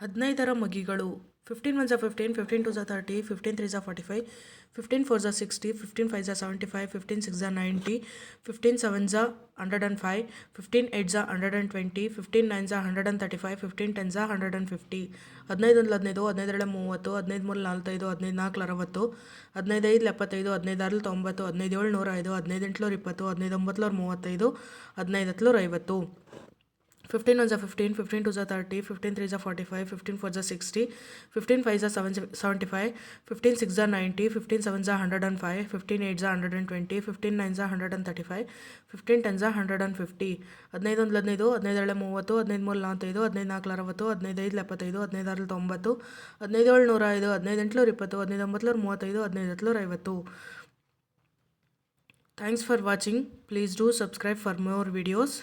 ಹದಿನೈದರ ಮಗಿಗಳು fifteen one ಝಾ ಫಿಫ್ಟೀನ್ ಫಿಫ್ಟೀನ್ ಟು ಝಾ ತರ್ಟಿ ಫಿಫ್ಟೀನ್ ತ್ರೀ ಝಾ ಫಾರ್ಟಿ ಫೈವ್ ಫಿಫ್ಟೀನ್ ಫೋರ್ ಝಾ ಸಿಕ್ಸ್ಟಿ ಫಿಫ್ಟೀನ್ ಫೈವ್ ಝಾ ಸೆವೆಂಟಿ ಫೈವ್ ಫಿಫ್ಟೀನ್ ಸಿಕ್ಸ್ ಝಾ ninety fifteen seven Jha hundred and five fifteen eight Jha hundred and twenty fifteen nine Jha hundred and thirty five fifteen ten Jha hundred and fifty ಹದಿನೈದು ಒಂದು ಹದಿನೈದು, ಹದಿನೈದರಲ್ಲಿ ಮೂವತ್ತು, ಹದಿನೈದು ಮೂರು ನಾಲ್ಕೈದು, ಹದಿನೈದು ನಾಲ್ಕು ಅರವತ್ತು ಹದಿನೈದು ಐದು ಎಪ್ಪತ್ತೈದು, ಹದಿನೈದಾರಲ್ಲಿ ತೊಂಬತ್ತು, ಹದಿನೈದು ಏಳು ನೂರ ಐದು ಹದಿನೈದು ಎಂಟ್ಲೂರ ಇಪ್ಪತ್ತು ಹದಿನೈದು ಒಂಬತ್ತು ಮೂವತ್ತೈದು ಹದಿನೈದು ಹತ್ತಲೂರ ಐವತ್ತು. ಫಿಫ್ಟೀನ್ ಒನ್ ಝಾ ಫಿಫ್ಟೀನ್ ಫಿಫ್ಟೀನ್ ಟು ಝಾ ತರ್ಟಿ ಫಿಫ್ಟೀನ್ ತ್ರೀ ಝಾ ಫಾರ್ಟಿ ಫೈವ್ ಫಿಫ್ಟೀನ್ ಫೋರ್ ಝಾ sixty fifteen five Jha seven seventy five fifteen six Jha ninety fifteen seven Jha hundred and five fifteen eight Jha hundred and twenty fifteen nine Jha hundred and thirty five fifteen ten Jha hundred and fifty ಹದಿನೈದು ಒಂದು ಹದಿನೈದು ಹದಿನೈದರಳೆ ಮೂವತ್ತು ಹದಿನೈದು ಮೂರು ನಲ್ವತ್ತೈದು ಹದಿನೈದು ನಾಲ್ಕು ಅರವತ್ತು ಹದಿನೈದು ಐದು ಎಪ್ಪತ್ತೈದು ಹದಿನೈದು ಆರು ತೊಂಬತ್ತು ಹದಿನೈದು ಏಳು ನೂರ ಐದು ಹದಿನೈದು ಎಂಟ್ಲೂರ ಇಪ್ಪತ್ತು ಹದಿನೈದು ಒಂಬತ್ತಲೂರ ಮೂವತ್ತೈದು ಹದಿನೈದು ಹತ್ತಲೂರ ಐವತ್ತು thanks for watching please do subscribe for more videos